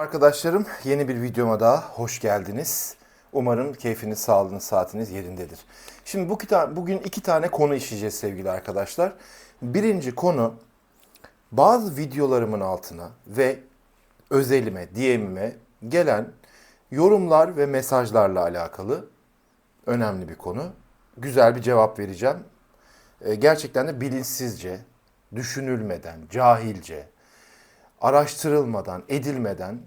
Arkadaşlarım yeni bir videoma daha hoş geldiniz. Umarım keyfiniz, sağlığınız, saatiniz yerindedir. Şimdi bu kita- bugün iki tane konu işleyeceğiz sevgili arkadaşlar. Birinci konu bazı videolarımın altına ve özelime, DM'ime gelen yorumlar ve mesajlarla alakalı önemli bir konu. Güzel bir cevap vereceğim. Ee, Gerçekten de bilinçsizce, düşünülmeden, cahilce, araştırılmadan, edilmeden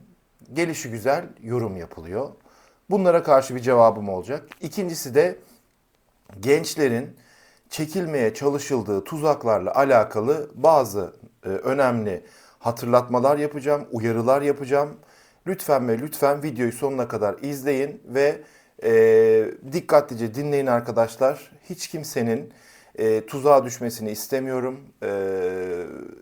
gelişi güzel yorum yapılıyor. Bunlara karşı bir cevabım olacak. İkincisi de gençlerin çekilmeye çalışıldığı tuzaklarla alakalı bazı e, önemli hatırlatmalar yapacağım, uyarılar yapacağım. Lütfen ve lütfen videoyu sonuna kadar izleyin ve e, dikkatlice dinleyin arkadaşlar. Hiç kimsenin e, tuzağa düşmesini istemiyorum, e,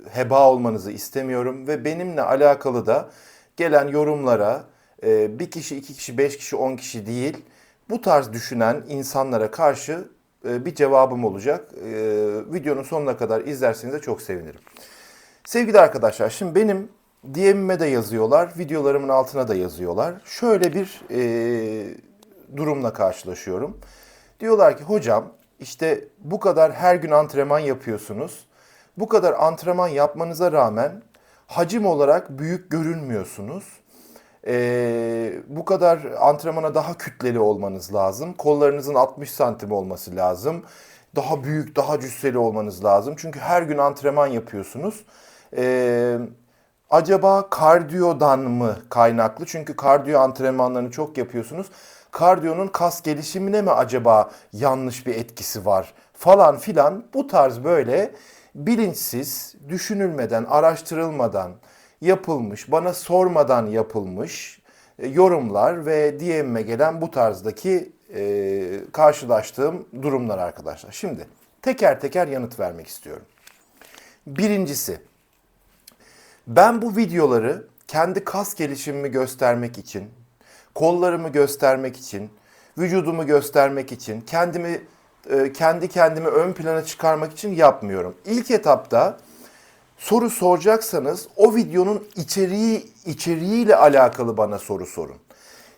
heba olmanızı istemiyorum ve benimle alakalı da gelen yorumlara e, bir kişi, iki kişi, beş kişi, on kişi değil bu tarz düşünen insanlara karşı e, bir cevabım olacak. E, videonun sonuna kadar izlerseniz de çok sevinirim. Sevgili arkadaşlar şimdi benim DM'ime de yazıyorlar, videolarımın altına da yazıyorlar. Şöyle bir e, durumla karşılaşıyorum. Diyorlar ki hocam işte bu kadar her gün antrenman yapıyorsunuz. Bu kadar antrenman yapmanıza rağmen hacim olarak büyük görünmüyorsunuz. Ee, bu kadar antrenmana daha kütleli olmanız lazım. Kollarınızın 60 santim olması lazım. Daha büyük, daha cüsseli olmanız lazım. Çünkü her gün antrenman yapıyorsunuz. Ee, acaba kardiyodan mı kaynaklı? Çünkü kardiyo antrenmanlarını çok yapıyorsunuz. Kardiyonun kas gelişimine mi acaba yanlış bir etkisi var? Falan filan bu tarz böyle bilinçsiz, düşünülmeden, araştırılmadan yapılmış, bana sormadan yapılmış e, yorumlar ve DM'ime gelen bu tarzdaki e, karşılaştığım durumlar arkadaşlar. Şimdi teker teker yanıt vermek istiyorum. Birincisi, ben bu videoları kendi kas gelişimimi göstermek için, kollarımı göstermek için, vücudumu göstermek için, kendimi e, kendi kendimi ön plana çıkarmak için yapmıyorum. İlk etapta soru soracaksanız o videonun içeriği içeriğiyle alakalı bana soru sorun.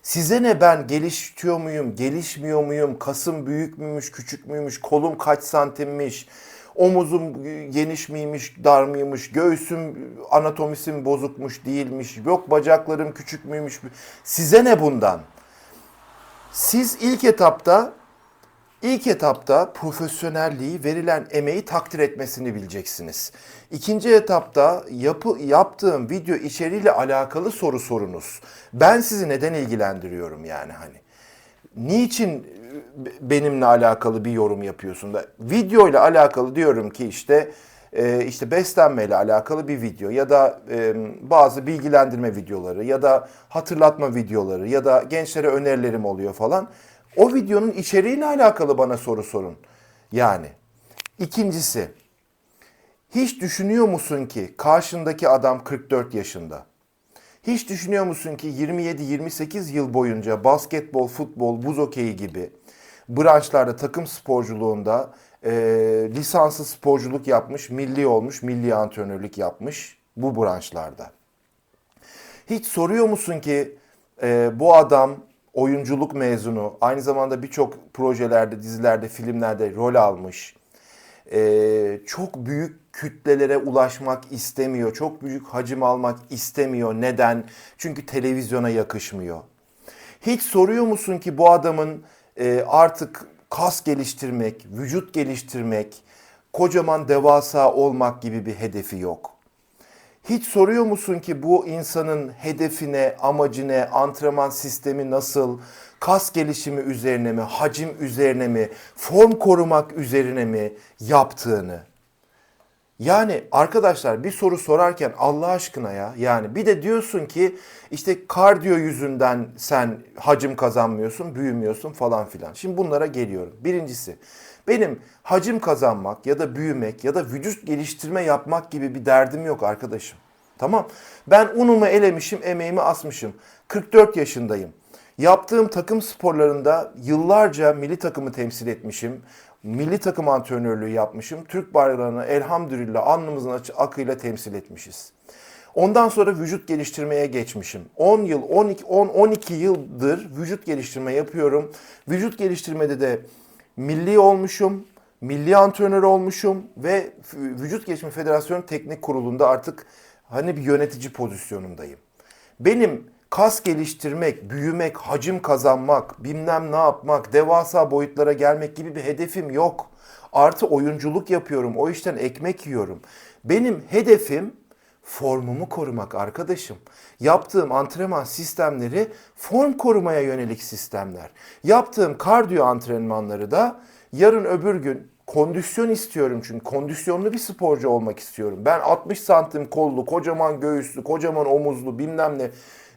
Size ne ben gelişiyor muyum, gelişmiyor muyum, kasım büyük müymüş, küçük müymüş, kolum kaç santimmiş, omuzum geniş miymiş, dar mıymış, göğsüm anatomisim bozukmuş, değilmiş, yok bacaklarım küçük müymüş. Size ne bundan? Siz ilk etapta İlk etapta profesyonelliği, verilen emeği takdir etmesini bileceksiniz. İkinci etapta yapı, yaptığım video içeriğiyle alakalı soru sorunuz. Ben sizi neden ilgilendiriyorum yani hani? Niçin benimle alakalı bir yorum yapıyorsun da? Video ile alakalı diyorum ki işte e, işte beslenmeyle alakalı bir video ya da e, bazı bilgilendirme videoları ya da hatırlatma videoları ya da gençlere önerilerim oluyor falan. O videonun içeriğiyle alakalı bana soru sorun. Yani ikincisi hiç düşünüyor musun ki karşındaki adam 44 yaşında? Hiç düşünüyor musun ki 27-28 yıl boyunca basketbol, futbol, buz hokeyi gibi branşlarda takım sporculuğunda e, lisanslı sporculuk yapmış, milli olmuş, milli antrenörlük yapmış bu branşlarda. Hiç soruyor musun ki e, bu adam oyunculuk mezunu, aynı zamanda birçok projelerde, dizilerde, filmlerde rol almış. Ee, çok büyük kütlelere ulaşmak istemiyor, çok büyük hacim almak istemiyor. Neden? Çünkü televizyona yakışmıyor. Hiç soruyor musun ki bu adamın e, artık kas geliştirmek, vücut geliştirmek, kocaman devasa olmak gibi bir hedefi yok. Hiç soruyor musun ki bu insanın hedefine, amacına, antrenman sistemi nasıl, kas gelişimi üzerine mi, hacim üzerine mi, form korumak üzerine mi yaptığını? Yani arkadaşlar bir soru sorarken Allah aşkına ya yani bir de diyorsun ki işte kardiyo yüzünden sen hacim kazanmıyorsun, büyümüyorsun falan filan. Şimdi bunlara geliyorum. Birincisi benim hacim kazanmak ya da büyümek ya da vücut geliştirme yapmak gibi bir derdim yok arkadaşım. Tamam. Ben unumu elemişim, emeğimi asmışım. 44 yaşındayım. Yaptığım takım sporlarında yıllarca milli takımı temsil etmişim. Milli takım antrenörlüğü yapmışım. Türk bayrağını elhamdülillah alnımızın akıyla temsil etmişiz. Ondan sonra vücut geliştirmeye geçmişim. 10 yıl, 12, 10, 12 yıldır vücut geliştirme yapıyorum. Vücut geliştirmede de milli olmuşum, milli antrenör olmuşum ve Vücut Geliştirme Federasyonu Teknik Kurulu'nda artık hani bir yönetici pozisyonundayım. Benim kas geliştirmek, büyümek, hacim kazanmak, bilmem ne yapmak, devasa boyutlara gelmek gibi bir hedefim yok. Artı oyunculuk yapıyorum, o işten ekmek yiyorum. Benim hedefim formumu korumak arkadaşım. Yaptığım antrenman sistemleri form korumaya yönelik sistemler. Yaptığım kardiyo antrenmanları da yarın öbür gün kondisyon istiyorum çünkü kondisyonlu bir sporcu olmak istiyorum. Ben 60 santim kollu, kocaman göğüslü, kocaman omuzlu bilmem ne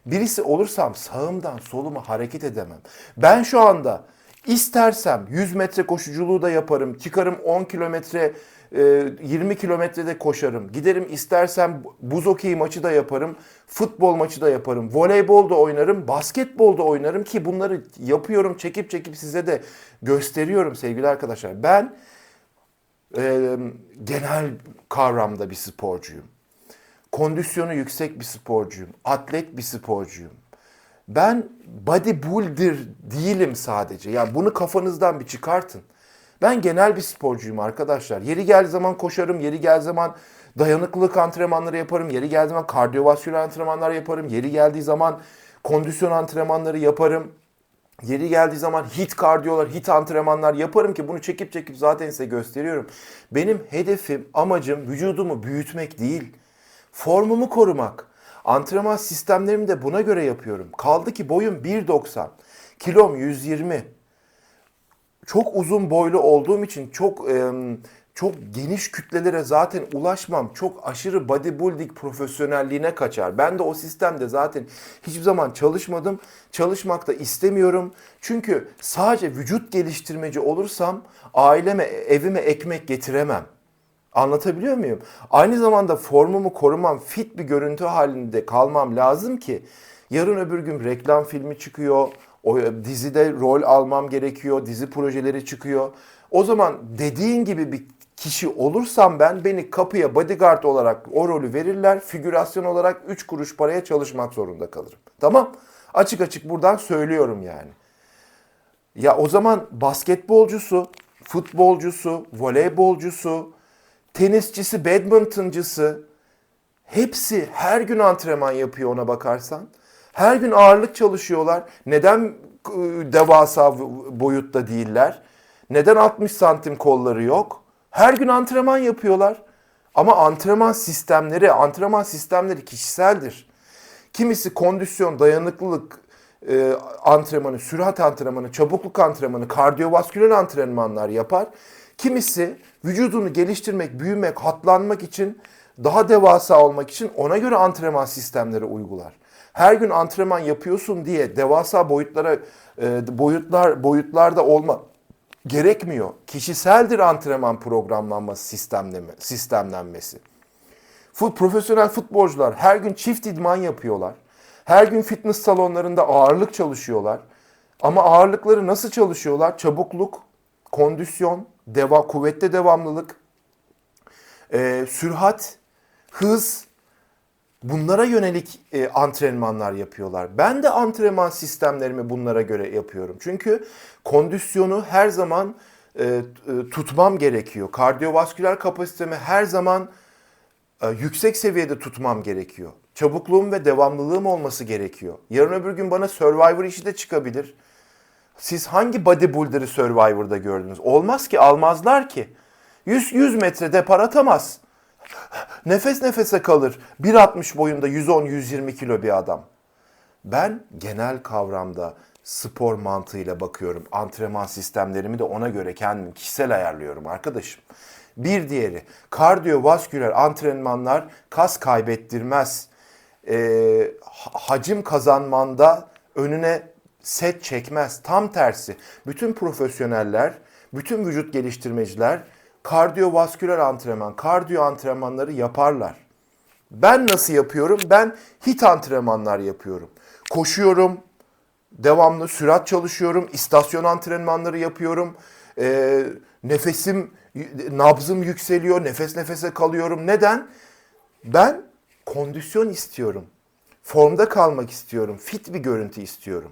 birisi olursam sağımdan soluma hareket edemem. Ben şu anda istersem 100 metre koşuculuğu da yaparım. Çıkarım 10 kilometre 20 kilometrede koşarım. Giderim istersem buz hokeyi maçı da yaparım. Futbol maçı da yaparım. Voleybol da oynarım. Basketbol da oynarım ki bunları yapıyorum. Çekip çekip size de gösteriyorum sevgili arkadaşlar. Ben e, genel kavramda bir sporcuyum. Kondisyonu yüksek bir sporcuyum. Atlet bir sporcuyum. Ben bodybuilder değilim sadece. Yani bunu kafanızdan bir çıkartın. Ben genel bir sporcuyum arkadaşlar. Yeri geldiği zaman koşarım, yeri geldiği zaman dayanıklılık antrenmanları yaparım, yeri geldiği zaman kardiyovasküler antrenmanlar yaparım, yeri geldiği zaman kondisyon antrenmanları yaparım. Yeri geldiği zaman hit kardiyolar, hit antrenmanlar yaparım ki bunu çekip çekip zaten size gösteriyorum. Benim hedefim, amacım vücudumu büyütmek değil. Formumu korumak. Antrenman sistemlerimi de buna göre yapıyorum. Kaldı ki boyum 1.90, kilom 120. Çok uzun boylu olduğum için çok e, çok geniş kütlelere zaten ulaşmam. Çok aşırı bodybuilding profesyonelliğine kaçar. Ben de o sistemde zaten hiçbir zaman çalışmadım. Çalışmak da istemiyorum. Çünkü sadece vücut geliştirmeci olursam aileme, evime ekmek getiremem. Anlatabiliyor muyum? Aynı zamanda formumu korumam, fit bir görüntü halinde kalmam lazım ki yarın öbür gün reklam filmi çıkıyor, o dizide rol almam gerekiyor, dizi projeleri çıkıyor. O zaman dediğin gibi bir kişi olursam ben beni kapıya bodyguard olarak o rolü verirler. Figürasyon olarak 3 kuruş paraya çalışmak zorunda kalırım. Tamam? Açık açık buradan söylüyorum yani. Ya o zaman basketbolcusu, futbolcusu, voleybolcusu, tenisçisi, badmintoncısı hepsi her gün antrenman yapıyor ona bakarsan. Her gün ağırlık çalışıyorlar. Neden devasa boyutta değiller? Neden 60 santim kolları yok? Her gün antrenman yapıyorlar. Ama antrenman sistemleri, antrenman sistemleri kişiseldir. Kimisi kondisyon, dayanıklılık e, antrenmanı, sürat antrenmanı, çabukluk antrenmanı, kardiyovasküler antrenmanlar yapar. Kimisi vücudunu geliştirmek, büyümek, hatlanmak için, daha devasa olmak için ona göre antrenman sistemleri uygular. Her gün antrenman yapıyorsun diye devasa boyutlara e, boyutlar boyutlarda olma gerekmiyor. Kişiseldir antrenman programlanması sistemleme, sistemlenmesi. Fut, profesyonel futbolcular her gün çift idman yapıyorlar. Her gün fitness salonlarında ağırlık çalışıyorlar. Ama ağırlıkları nasıl çalışıyorlar? Çabukluk, kondisyon, deva, kuvvette devamlılık, e, sürat, hız, bunlara yönelik e, antrenmanlar yapıyorlar. Ben de antrenman sistemlerimi bunlara göre yapıyorum. Çünkü kondisyonu her zaman e, e, tutmam gerekiyor. Kardiyovasküler kapasitemi her zaman e, yüksek seviyede tutmam gerekiyor. Çabukluğum ve devamlılığım olması gerekiyor. Yarın öbür gün bana Survivor işi de çıkabilir. Siz hangi bodybuilder'ı Survivor'da gördünüz? Olmaz ki almazlar ki. 100, 100 metre depar atamaz. Nefes nefese kalır. 1.60 boyunda 110-120 kilo bir adam. Ben genel kavramda spor mantığıyla bakıyorum. Antrenman sistemlerimi de ona göre kendim kişisel ayarlıyorum arkadaşım. Bir diğeri kardiyovasküler antrenmanlar kas kaybettirmez. Ee, hacim kazanmanda önüne set çekmez. Tam tersi. Bütün profesyoneller, bütün vücut geliştirmeciler kardiyovasküler antrenman, kardiyo antrenmanları yaparlar. Ben nasıl yapıyorum? Ben hit antrenmanlar yapıyorum. Koşuyorum, devamlı sürat çalışıyorum, istasyon antrenmanları yapıyorum. E, nefesim, nabzım yükseliyor, nefes nefese kalıyorum. Neden? Ben kondisyon istiyorum. Formda kalmak istiyorum. Fit bir görüntü istiyorum.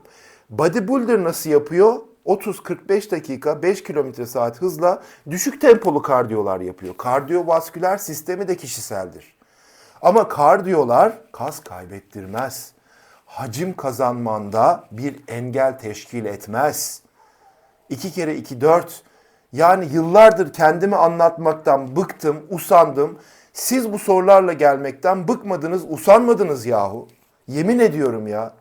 Bodybuilder nasıl yapıyor? 30-45 dakika 5 kilometre saat hızla düşük tempolu kardiyolar yapıyor. Kardiyovasküler sistemi de kişiseldir. Ama kardiyolar kas kaybettirmez. Hacim kazanmanda bir engel teşkil etmez. 2 kere 2 4. Yani yıllardır kendimi anlatmaktan bıktım, usandım. Siz bu sorularla gelmekten bıkmadınız, usanmadınız yahu. Yemin ediyorum ya.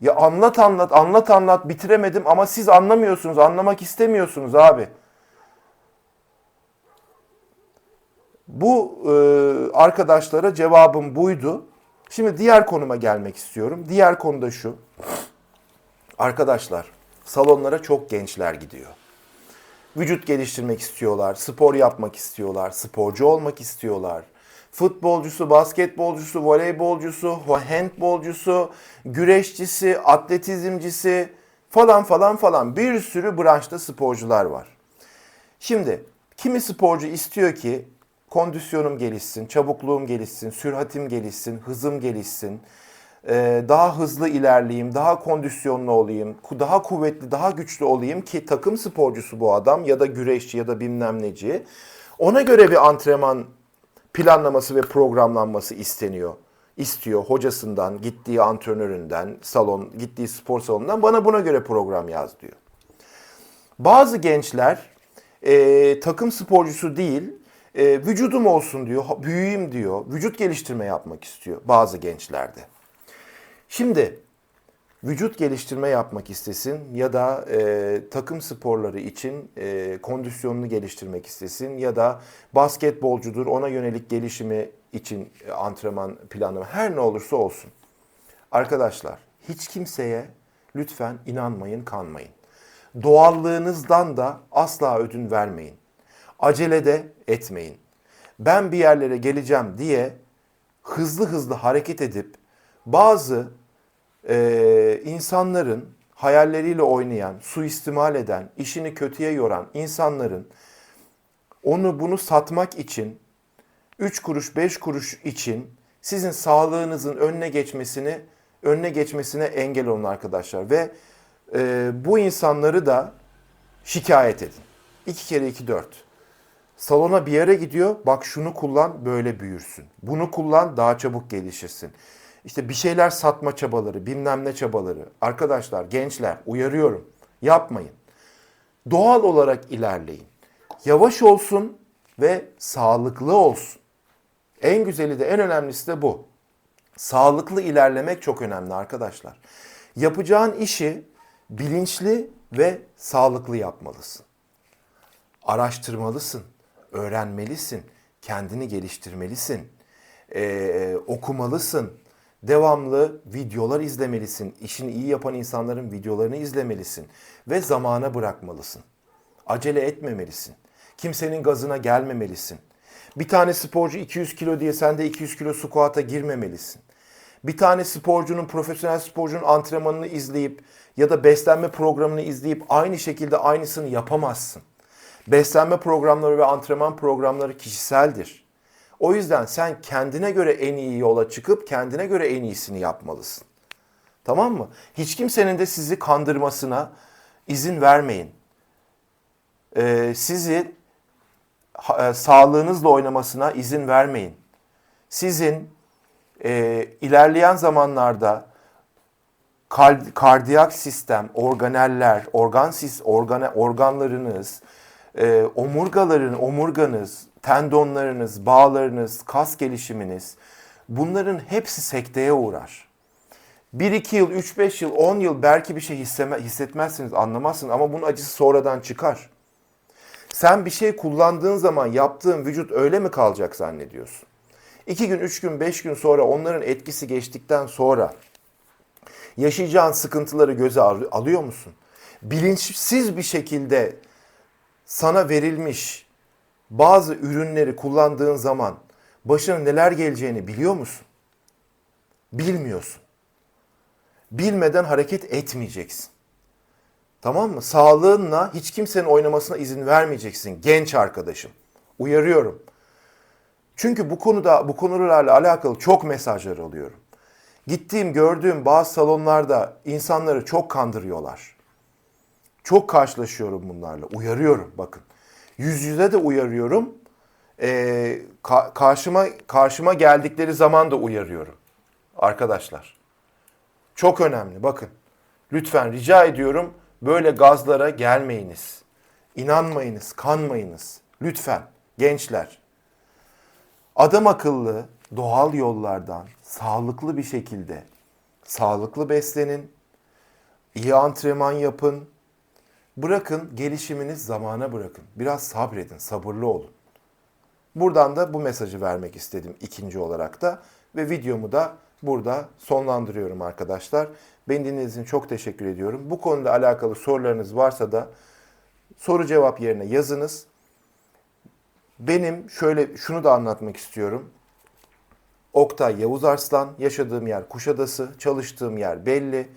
Ya anlat anlat, anlat anlat bitiremedim ama siz anlamıyorsunuz, anlamak istemiyorsunuz abi. Bu e, arkadaşlara cevabım buydu. Şimdi diğer konuma gelmek istiyorum. Diğer konu da şu. Arkadaşlar, salonlara çok gençler gidiyor. Vücut geliştirmek istiyorlar, spor yapmak istiyorlar, sporcu olmak istiyorlar. Futbolcusu, basketbolcusu, voleybolcusu, handbolcusu, güreşçisi, atletizmcisi falan falan falan bir sürü branşta sporcular var. Şimdi kimi sporcu istiyor ki kondisyonum gelişsin, çabukluğum gelişsin, süratim gelişsin, hızım gelişsin, daha hızlı ilerleyeyim, daha kondisyonlu olayım, daha kuvvetli, daha güçlü olayım ki takım sporcusu bu adam ya da güreşçi ya da bilmem neci. Ona göre bir antrenman planlaması ve programlanması isteniyor. İstiyor hocasından, gittiği antrenöründen, salon, gittiği spor salonundan bana buna göre program yaz diyor. Bazı gençler e, takım sporcusu değil, e, vücudum olsun diyor, büyüyeyim diyor, vücut geliştirme yapmak istiyor bazı gençlerde. Şimdi vücut geliştirme yapmak istesin ya da e, takım sporları için e, kondisyonunu geliştirmek istesin ya da basketbolcudur ona yönelik gelişimi için e, antrenman planı her ne olursa olsun. Arkadaşlar hiç kimseye lütfen inanmayın, kanmayın. Doğallığınızdan da asla ödün vermeyin. Acele de etmeyin. Ben bir yerlere geleceğim diye hızlı hızlı hareket edip bazı e, insanların hayalleriyle oynayan, suistimal eden, işini kötüye yoran insanların onu bunu satmak için 3 kuruş 5 kuruş için sizin sağlığınızın önüne geçmesini önüne geçmesine engel olun arkadaşlar ve e, bu insanları da şikayet edin. 2 kere 2 4. Salona bir yere gidiyor. Bak şunu kullan böyle büyürsün. Bunu kullan daha çabuk gelişirsin. İşte bir şeyler satma çabaları, bilmem ne çabaları. Arkadaşlar, gençler uyarıyorum. Yapmayın. Doğal olarak ilerleyin. Yavaş olsun ve sağlıklı olsun. En güzeli de en önemlisi de bu. Sağlıklı ilerlemek çok önemli arkadaşlar. Yapacağın işi bilinçli ve sağlıklı yapmalısın. Araştırmalısın, öğrenmelisin, kendini geliştirmelisin, ee, okumalısın, devamlı videolar izlemelisin. İşini iyi yapan insanların videolarını izlemelisin ve zamana bırakmalısın. Acele etmemelisin. Kimsenin gazına gelmemelisin. Bir tane sporcu 200 kilo diye sen de 200 kilo squat'a girmemelisin. Bir tane sporcunun, profesyonel sporcunun antrenmanını izleyip ya da beslenme programını izleyip aynı şekilde aynısını yapamazsın. Beslenme programları ve antrenman programları kişiseldir. O yüzden sen kendine göre en iyi yola çıkıp kendine göre en iyisini yapmalısın. Tamam mı? Hiç kimsenin de sizi kandırmasına izin vermeyin. Ee, sizi e, sağlığınızla oynamasına izin vermeyin. Sizin e, ilerleyen zamanlarda kardiyak sistem, organeller, organ sis, organe, organlarınız, e, omurgaların, omurganız, tendonlarınız, bağlarınız, kas gelişiminiz bunların hepsi sekteye uğrar. 1-2 yıl, 3-5 yıl, 10 yıl belki bir şey hissetmezsiniz, anlamazsınız ama bunun acısı sonradan çıkar. Sen bir şey kullandığın zaman yaptığın vücut öyle mi kalacak zannediyorsun? 2 gün, 3 gün, 5 gün sonra onların etkisi geçtikten sonra yaşayacağın sıkıntıları göze alıyor musun? Bilinçsiz bir şekilde sana verilmiş bazı ürünleri kullandığın zaman başına neler geleceğini biliyor musun? Bilmiyorsun. Bilmeden hareket etmeyeceksin. Tamam mı? Sağlığınla hiç kimsenin oynamasına izin vermeyeceksin genç arkadaşım. Uyarıyorum. Çünkü bu konuda bu konularla alakalı çok mesajlar alıyorum. Gittiğim, gördüğüm bazı salonlarda insanları çok kandırıyorlar. Çok karşılaşıyorum bunlarla. Uyarıyorum bakın. Yüz yüze de uyarıyorum. Ee, ka- karşıma karşıma geldikleri zaman da uyarıyorum. Arkadaşlar. Çok önemli bakın. Lütfen rica ediyorum böyle gazlara gelmeyiniz. İnanmayınız, kanmayınız. Lütfen gençler. Adam akıllı doğal yollardan sağlıklı bir şekilde sağlıklı beslenin. iyi antrenman yapın. Bırakın gelişiminiz zamana bırakın. Biraz sabredin, sabırlı olun. Buradan da bu mesajı vermek istedim ikinci olarak da ve videomu da burada sonlandırıyorum arkadaşlar. Beni dinlediğiniz için çok teşekkür ediyorum. Bu konuyla alakalı sorularınız varsa da soru cevap yerine yazınız. Benim şöyle şunu da anlatmak istiyorum. Oktay Yavuz Arslan, yaşadığım yer Kuşadası, çalıştığım yer belli.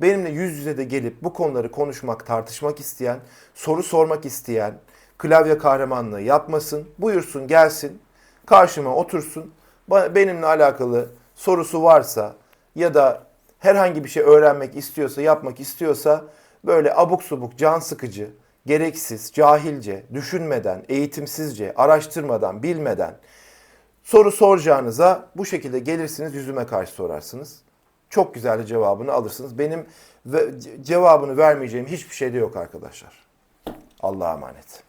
Benimle yüz yüze de gelip bu konuları konuşmak, tartışmak isteyen, soru sormak isteyen, klavye kahramanlığı yapmasın, buyursun gelsin, karşıma otursun. Benimle alakalı sorusu varsa ya da herhangi bir şey öğrenmek istiyorsa, yapmak istiyorsa böyle abuk subuk, can sıkıcı, gereksiz, cahilce, düşünmeden, eğitimsizce, araştırmadan, bilmeden soru soracağınıza bu şekilde gelirsiniz yüzüme karşı sorarsınız. Çok güzel cevabını alırsınız. Benim cevabını vermeyeceğim hiçbir şey de yok arkadaşlar. Allah'a emanet.